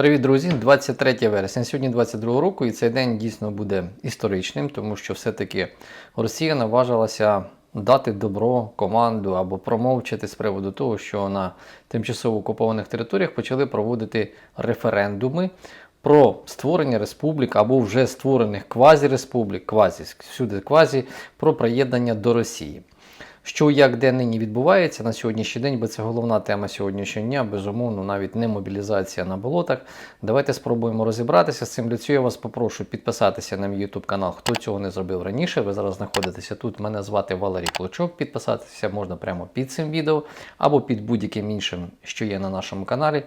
Привіт, друзі! 23 вересня. Сьогодні 22 року, і цей день дійсно буде історичним, тому що все-таки Росія наважилася дати добро команду або промовчати з приводу того, що на тимчасово окупованих територіях почали проводити референдуми про створення республік або вже створених квазі-республік, квазі, всюди квазі, про приєднання до Росії. Що як де нині відбувається на сьогоднішній день, бо це головна тема сьогоднішнього дня, безумовно, навіть не мобілізація на болотах. Давайте спробуємо розібратися з цим. Для цього я вас попрошу підписатися на мій YouTube канал, хто цього не зробив раніше. Ви зараз знаходитеся тут. Мене звати Валерій Клочок. Підписатися можна прямо під цим відео або під будь-яким іншим, що є на нашому каналі.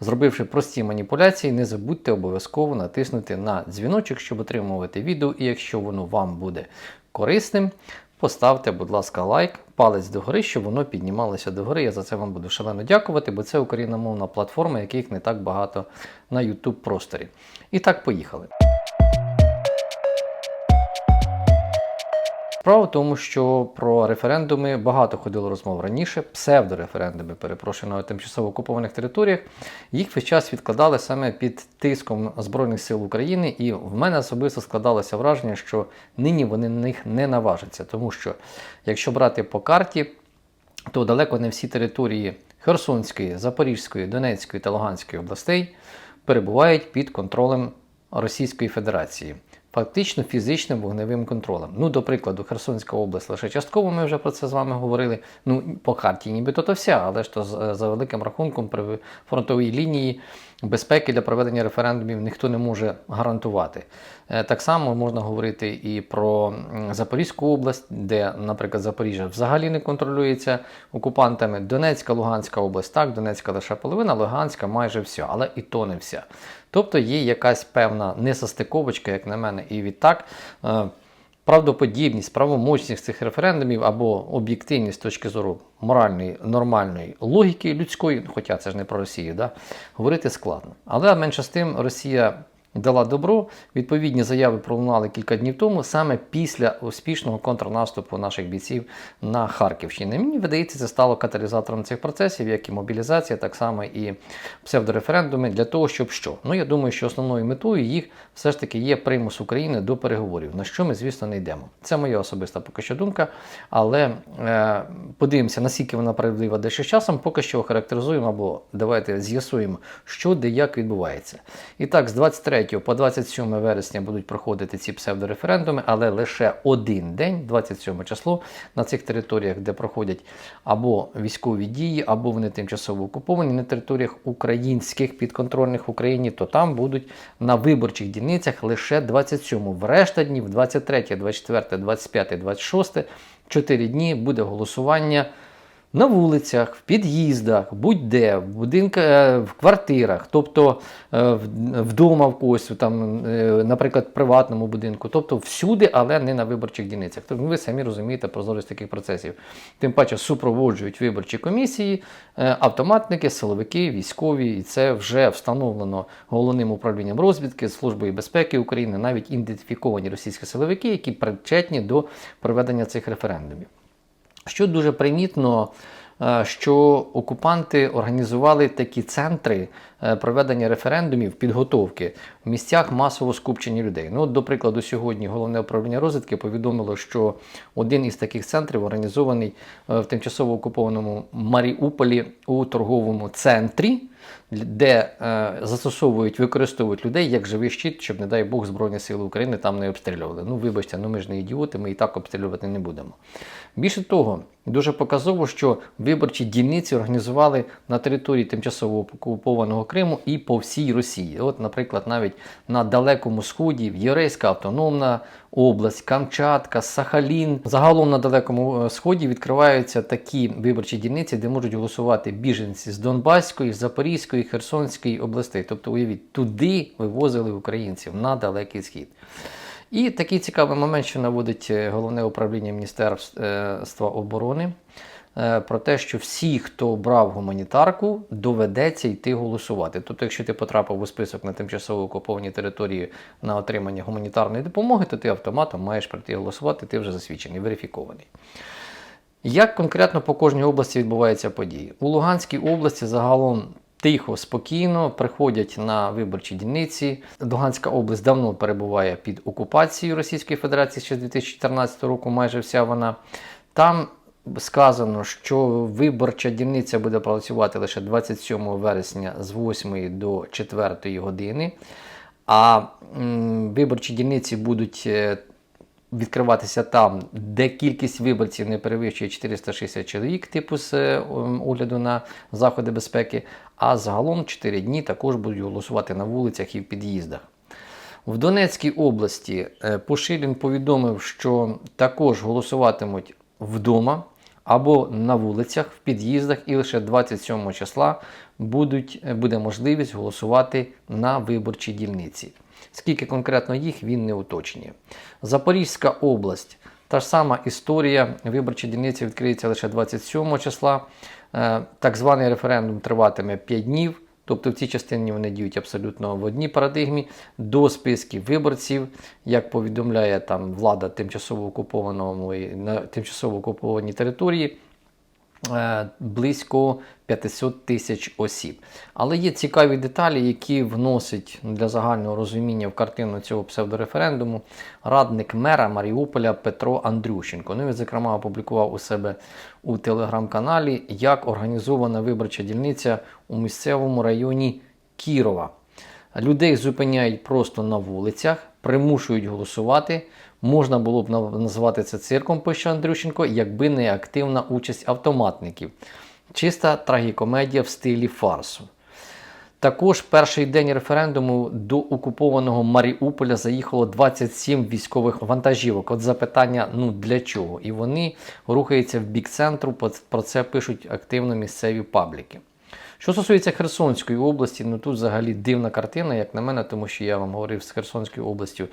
Зробивши прості маніпуляції, не забудьте обов'язково натиснути на дзвіночок, щоб отримувати відео, і якщо воно вам буде корисним. Поставте, будь ласка, лайк, палець догори, щоб воно піднімалося догори. Я за це вам буду шалено дякувати, бо це україномовна платформа, яких не так багато на YouTube просторі. І так, поїхали. Справа в тому, що про референдуми багато ходило розмов раніше, псевдореферендуми, перепрошую, на тимчасово окупованих територіях. Їх весь час відкладали саме під тиском Збройних сил України, і в мене особисто складалося враження, що нині вони на них не наважаться. Тому що, якщо брати по карті, то далеко не всі території Херсонської, Запорізької, Донецької та Луганської областей перебувають під контролем Російської Федерації. Фактично фізичним вогневим контролем. Ну, до прикладу, Херсонська область лише частково, ми вже про це з вами говорили. Ну, по карті нібито то вся, але ж то за великим рахунком при фронтовій лінії безпеки для проведення референдумів ніхто не може гарантувати. Е, Так само можна говорити і про Запорізьку область, де, наприклад, Запоріжжя взагалі не контролюється окупантами. Донецька, Луганська область, так, Донецька лише половина, Луганська майже все, але і то не вся. Тобто є якась певна несостиковочка, як на мене, і відтак. е, Правдоподібність, правомочність цих референдумів або об'єктивність з точки зору моральної, нормальної логіки людської, хоча це ж не про Росію, да, говорити складно. Але менше з тим Росія дала добро. Відповідні заяви пролунали кілька днів тому, саме після успішного контрнаступу наших бійців на Харківщині. Мені видається, це стало каталізатором цих процесів, як і мобілізація, так само і псевдореферендуми, для того, щоб що? Ну я думаю, що основною метою їх все ж таки є примус України до переговорів, на що ми, звісно, не йдемо. Це моя особиста поки що думка, але е, подивимося, наскільки вона правдива дещо з часом, поки що охарактеризуємо або давайте з'ясуємо, що де як відбувається. І так, з 23 по 27 вересня будуть проходити ці псевдореферендуми, але лише один день, 27 число, на цих територіях, де проходять або військові дії, або вони тимчасово окуповані на територіях українських підконтрольних Україні, то там будуть на виборчих дільницях лише 27. В решта днів 23, 24, 25, 26, 4 дні буде голосування на вулицях, в під'їздах, будь-де, в будинках, е, в квартирах, тобто е, вдома в когось, там, е, наприклад, в приватному будинку, тобто всюди, але не на виборчих дільницях. Тобто ви самі розумієте прозорість таких процесів. Тим паче супроводжують виборчі комісії, автоматники, силовики, військові, і це вже встановлено головним управлінням розвідки, Службою безпеки України, навіть ідентифіковані російські силовики, які причетні до проведення цих референдумів. Що дуже примітно, е, що окупанти організували такі центри е, проведення референдумів, підготовки в місцях масового скупчення людей. Ну, от, до прикладу, сьогодні головне управління розвідки повідомило, що один із таких центрів організований е, в тимчасово окупованому Маріуполі у торговому центрі де е, застосовують, використовують людей як живий щит, щоб, не дай Бог, Збройні Сили України там не обстрілювали. Ну, вибачте, ну ми ж не ідіоти, ми і так обстрілювати не будемо. Більше того, дуже показово, що виборчі дільниці організували на території тимчасово окупованого Криму і по всій Росії. От, наприклад, навіть на далекому сході, в Єврейська автономна область, Камчатка, Сахалін. Загалом на далекому е, сході відкриваються такі виборчі дільниці, де можуть голосувати біженці з Донбаської, Запорізької, Херсонської областей. Тобто, уявіть, туди вивозили українців на далекий схід. І такий цікавий момент, що наводить е, головне управління Міністерства оборони. е, Про те, що всі, хто брав гуманітарку, доведеться йти голосувати. Тобто, якщо ти потрапив у список на тимчасово окуповані території на отримання гуманітарної допомоги, то ти автоматом маєш прийти голосувати, ти вже засвідчений, верифікований. Як конкретно по кожній області відбуваються події? У Луганській області загалом тихо, спокійно приходять на виборчі дільниці. Луганська область давно перебуває під окупацією Російської Федерації ще з 2014 року, майже вся вона. Там сказано, що виборча дільниця буде працювати лише 27 вересня з 8 до 4 години. А виборчі дільниці будуть е, відкриватися там, де кількість виборців не перевищує 460 чоловік, типу з е, огляду на заходи безпеки. А загалом 4 дні також будуть голосувати на вулицях і в під'їздах. В Донецькій області е, Пушилін повідомив, що також голосуватимуть вдома або на вулицях, в під'їздах, і лише 27 числа будуть, е, буде можливість голосувати на виборчій дільниці. Скільки конкретно їх він не уточнює. Запорізька область. Та ж сама історія. Виборча дільниця відкриється лише 27 числа. Е, Так званий референдум триватиме 5 днів. Тобто в цій частині вони діють абсолютно в одній парадигмі. До списків виборців, як повідомляє там влада тимчасово окупованому і на тимчасово окупованій території, близько 500 тисяч осіб. Але є цікаві деталі, які вносить для загального розуміння в картину цього псевдореферендуму радник мера Маріуполя Петро Андрющенко. Ну, він, зокрема, опублікував у себе у телеграм-каналі, як організована виборча дільниця у місцевому районі Кірова. Людей зупиняють просто на вулицях, примушують голосувати. Можна було б назвати це цирком, пише Андрющенко, якби не активна участь автоматників. Чиста трагікомедія в стилі фарсу. Також перший день референдуму до окупованого Маріуполя заїхало 27 військових вантажівок. От запитання: ну для чого? І вони рухаються в бік центру. Про це пишуть активно місцеві пабліки. Що стосується Херсонської області, ну тут взагалі дивна картина, як на мене, тому що я вам говорив з Херсонською областю.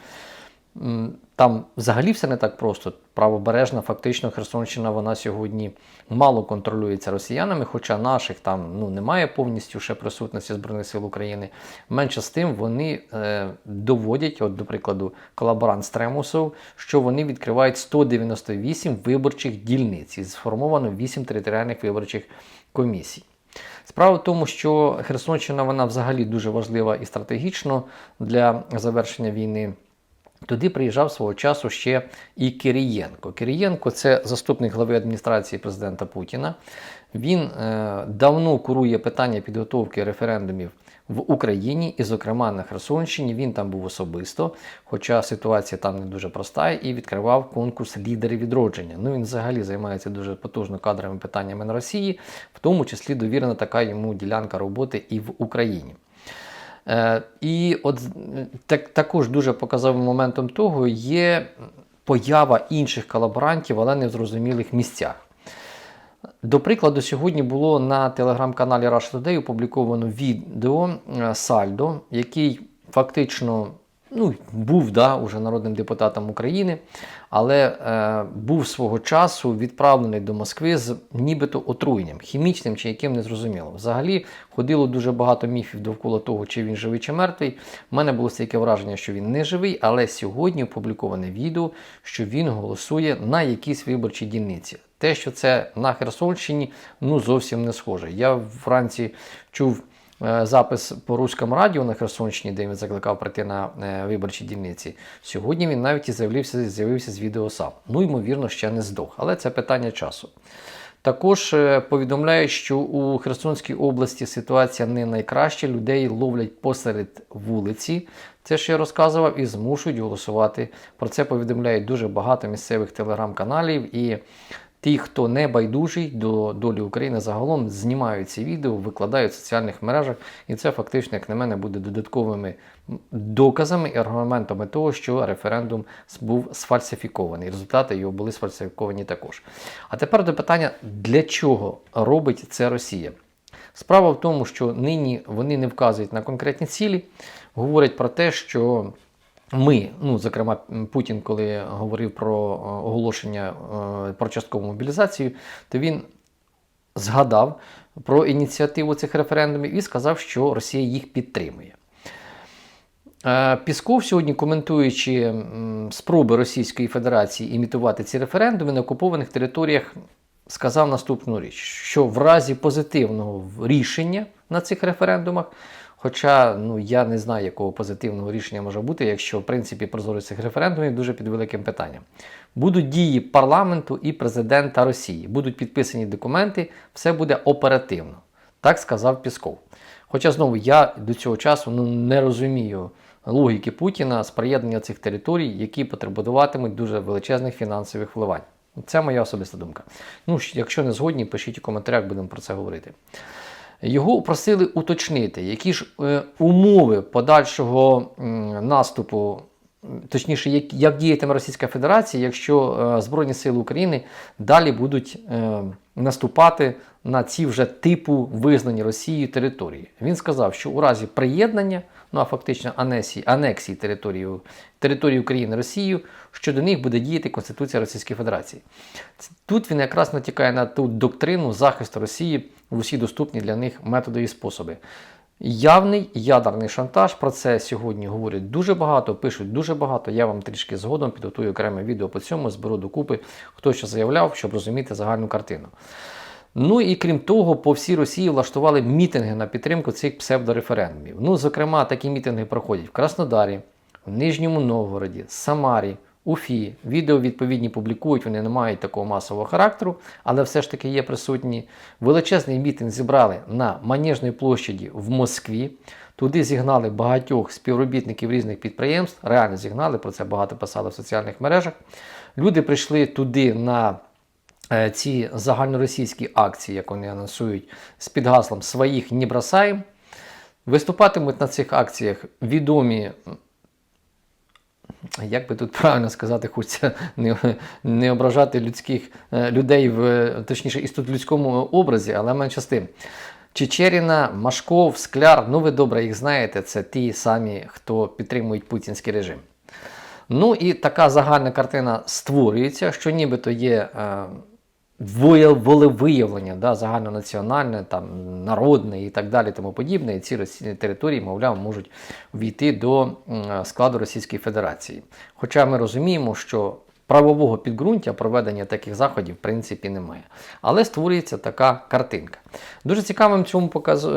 Там взагалі все не так просто. Правобережна, фактично, Херсонщина вона сьогодні мало контролюється росіянами, хоча наших там ну, немає повністю ще присутності Збройних сил України. Менше з тим вони е, доводять, от, до прикладу, колаборант Стремусов, що вони відкривають 198 виборчих дільниць і сформовано 8 територіальних виборчих комісій. Справа в тому, що Херсонщина вона взагалі дуже важлива і стратегічно для завершення війни. Туди приїжджав свого часу ще і Кирієнко. Кирієнко це заступник глави адміністрації президента Путіна. Він е, давно курує питання підготовки референдумів в Україні, і, зокрема, на Херсонщині. Він там був особисто, хоча ситуація там не дуже проста, і відкривав конкурс лідерів відродження. Ну він взагалі займається дуже потужно кадровими питаннями на Росії, в тому числі довірена така йому ділянка роботи і в Україні. Е, і от так, також дуже показовим моментом того є поява інших колаборантів, але не в зрозумілих місцях. До прикладу, сьогодні було на телеграм-каналі Russia Today опубліковано відео е, Сальдо, який фактично ну, був да, уже народним депутатом України, але е, був свого часу відправлений до Москви з нібито отруєнням, хімічним чи яким не зрозуміло. Взагалі ходило дуже багато міфів довкола того, чи він живий чи мертвий. У мене було таке враження, що він не живий, але сьогодні опубліковане відео, що він голосує на якійсь виборчій дільниці. Те, що це на Херсонщині, ну зовсім не схоже. Я вранці чув запис по руському радіо на Херсонщині, де він закликав прийти на е, виборчі дільниці. Сьогодні він навіть і з'явився, з'явився з відео сам. Ну, ймовірно, ще не здох, але це питання часу. Також е, повідомляють, що у Херсонській області ситуація не найкраща. Людей ловлять посеред вулиці. Це ж я розказував і змушують голосувати. Про це повідомляють дуже багато місцевих телеграм-каналів. І ті, хто не байдужий до долі України загалом, знімають ці відео, викладають в соціальних мережах. І це фактично, як на мене, буде додатковими доказами і аргументами того, що референдум був сфальсифікований. Результати його були сфальсифіковані також. А тепер до питання, для чого робить це Росія? Справа в тому, що нині вони не вказують на конкретні цілі, говорять про те, що ми, ну зокрема, Путін, коли говорив про е, оголошення е, про часткову мобілізацію, то він згадав про ініціативу цих референдумів і сказав, що Росія їх підтримує. Е, Пісков сьогодні, коментуючи спроби Російської Федерації імітувати ці референдуми на окупованих територіях, сказав наступну річ: що в разі позитивного рішення на цих референдумах. Хоча ну, я не знаю, якого позитивного рішення може бути, якщо в принципі прозорість цих референдумів дуже під великим питанням. Будуть дії парламенту і президента Росії, будуть підписані документи, все буде оперативно. Так сказав Пісков. Хоча знову я до цього часу ну, не розумію логіки Путіна з приєднання цих територій, які потребуватимуть дуже величезних фінансових вливань. Це моя особиста думка. Ну, якщо не згодні, пишіть у коментарях, будемо про це говорити. Його просили уточнити, які ж е, умови подальшого наступу, точніше, як, діятиме Російська Федерація, якщо е, Збройні Сили України далі будуть е, наступати на ці вже типу визнані Росією території. Він сказав, що у разі приєднання, ну а фактично анексії, анексії території, території України Росією, щодо них буде діяти Конституція Російської Федерації. Тут він якраз натякає на ту доктрину захисту Росії в усі доступні для них методи і способи. Явний ядерний шантаж. Про це сьогодні говорять дуже багато, пишуть дуже багато. Я вам трішки згодом підготую окреме відео по цьому, зберу докупи, хто що заявляв, щоб розуміти загальну картину. Ну і крім того, по всій Росії влаштували мітинги на підтримку цих псевдореферендумів. Ну, зокрема, такі мітинги проходять в Краснодарі, в Нижньому Новгороді, Самарі, Уфі. Відео відповідні публікують, вони не мають такого масового характеру, але все ж таки є присутні. Величезний мітинг зібрали на Манежній площаді в Москві. Туди зігнали багатьох співробітників різних підприємств. Реально зігнали, про це багато писали в соціальних мережах. Люди прийшли туди на ці загальноросійські акції, як вони анонсують, з під гаслом своїх не бросаємо. Виступатимуть на цих акціях відомі як би тут правильно сказати, хочеться не, не ображати людських е, людей в точніше істот людському образі, але менше з тим. Чечеріна, Машков, Скляр, ну ви добре їх знаєте, це ті самі, хто підтримують путінський режим. Ну і така загальна картина створюється, що нібито є е, волевиявлення да, загальнонаціональне, там, народне і так далі, тому подібне. І ці російські території, мовляв, можуть війти до складу Російської Федерації. Хоча ми розуміємо, що правового підґрунтя проведення таких заходів в принципі немає. Але створюється така картинка. Дуже цікавим цьому показ... е,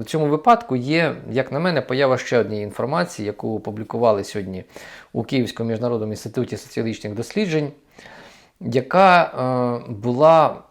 в цьому випадку є, як на мене, поява ще однієї інформації, яку опублікували сьогодні у Київському міжнародному інституті соціологічних досліджень яка е, була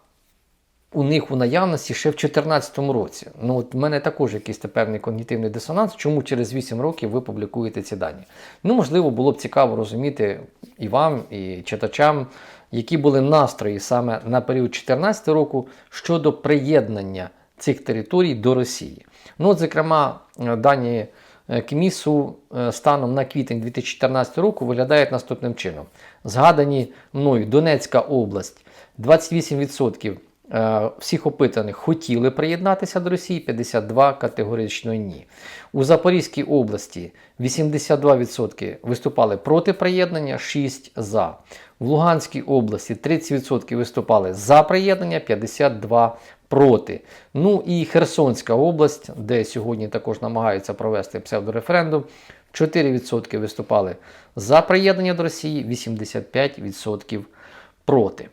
у них у наявності ще в 2014 році. Ну, от в мене також якийсь певний когнітивний дисонанс, чому через 8 років ви публікуєте ці дані. Ну, можливо, було б цікаво розуміти і вам, і читачам, які були настрої саме на період 2014 року щодо приєднання цих територій до Росії. Ну, от, зокрема, дані. Е, КМІСу е, станом на квітень 2014 року виглядають наступним чином. Згадані мною Донецька область 28% е, всіх опитаних хотіли приєднатися до Росії, 52 категорично ні. У Запорізькій області 82% виступали проти приєднання, 6% за. В Луганській області 30% виступали за приєднання, 52 проти. Ну і Херсонська область, де сьогодні також намагаються провести псевдореферендум, 4% виступали за приєднання до Росії, 85% проти.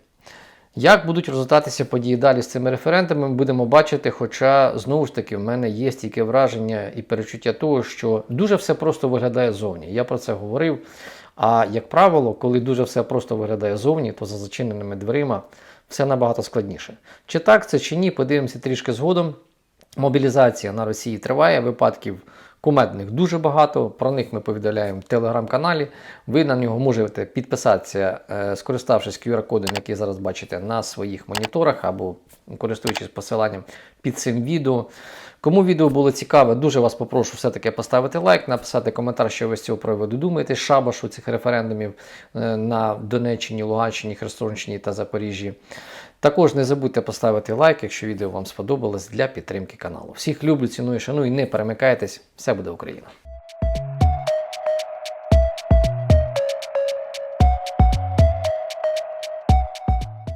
Як будуть розгортатися події далі з цими референдумами, ми будемо бачити, хоча знову ж таки в мене є стільки враження і перечуття того, що дуже все просто виглядає зовні. Я про це говорив. А як правило, коли дуже все просто виглядає зовні, то за зачиненими дверима все набагато складніше. Чи так це чи ні, подивимося трішки згодом. Мобілізація на Росії триває, випадків кумедних дуже багато. Про них ми повідомляємо в телеграм-каналі. Ви на нього можете підписатися, е, скориставшись QR-кодом, який зараз бачите на своїх моніторах, або користуючись посиланням під цим відео. Кому відео було цікаве, дуже вас попрошу все-таки поставити лайк, написати коментар, що ви з цього приводу думаєте, шабашу цих референдумів е, на Донеччині, Луганщині, Херсонщині та Запоріжжі. Також не забудьте поставити лайк, якщо відео вам сподобалось для підтримки каналу. Всіх люблю, ціную, шаную, не перемикайтесь, все буде Україна!